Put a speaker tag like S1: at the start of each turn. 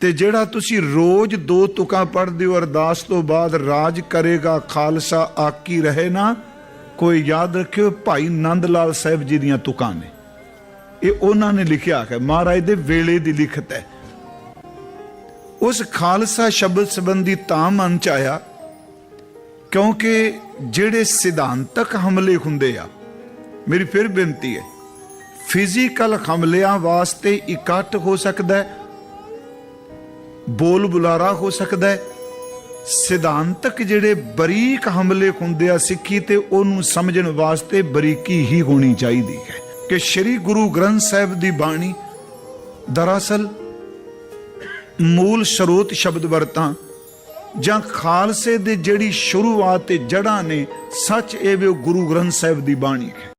S1: ਤੇ ਜਿਹੜਾ ਤੁਸੀਂ ਰੋਜ਼ ਦੋ ਤੁਕਾਂ ਪੜ੍ਹਦੇ ਹੋ, ਅਰਦਾਸ ਤੋਂ ਬਾਅਦ ਰਾਜ ਕਰੇਗਾ, ਖਾਲਸਾ ਆਕੀ ਰਹੇ ਨਾ, ਕੋਈ ਯਾਦ ਰੱਖਿਓ, ਭਾਈ ਨੰਦ ਲਾਲ ਸਾਹਿਬ ਜੀ ਦੀਆਂ ਤੁਕਾਂ ਨੇ। ਇਹ ਉਹਨਾਂ ਨੇ ਲਿਖਿਆ ਹੈ। ਮਹਾਰਾਜ ਦੇ ਵੇਲੇ ਦੀ ਲਿਖਤ ਹੈ। ਉਸ ਖਾਲਸਾ ਸ਼ਬਦ ਸੰਬੰਧੀ ਤਾਂ ਮਨ ਚ ਆਇਆ, ਕਿਉਂਕਿ ਜਿਹੜੇ ਸਿਧਾਂਤਕ ਹਮਲੇ ਹੁੰਦੇ ਆ, ਮੇਰੀ ਫਿਰ ਬੇਨਤੀ ਹੈ ਫਿਜ਼ੀਕਲ ਹਮਲਿਆਂ ਵਾਸਤੇ ਇਕੱਠ ਹੋ ਸਕਦਾ ਹੈ ਬੋਲ ਬੁਲਾਰਾ ਹੋ ਸਕਦਾ ਹੈ। ਸਿਧਾਂਤਕ ਜਿਹੜੇ ਬਰੀਕ ਹਮਲੇ ਹੁੰਦੇ ਆ ਸਿੱਖੀ ਤੇ ਉਹਨੂੰ ਸਮਝਣ ਵਾਸਤੇ ਬਰੀਕੀ ਹੀ ਹੋਣੀ ਚਾਹੀਦੀ ਹੈ। ਕਿ ਸ੍ਰੀ ਗੁਰੂ ਗ੍ਰੰਥ ਸਾਹਿਬ ਦੀ ਬਾਣੀ ਦਰਅਸਲ ਮੂਲ ਸਰੋਤ ਸ਼ਬਦ ਵਰਤਾਂ ਜਾਂ ਖਾਲਸੇ ਦੇ ਜਿਹੜੀ ਸ਼ੁਰੂਆਤ ਤੇ ਜੜਾਂ ਨੇ, ਸੱਚ ਇਹ ਵੀ ਉਹ ਗੁਰੂ ਗ੍ਰੰਥ ਸਾਹਿਬ ਦੀ ਬਾਣੀ ਹੈ।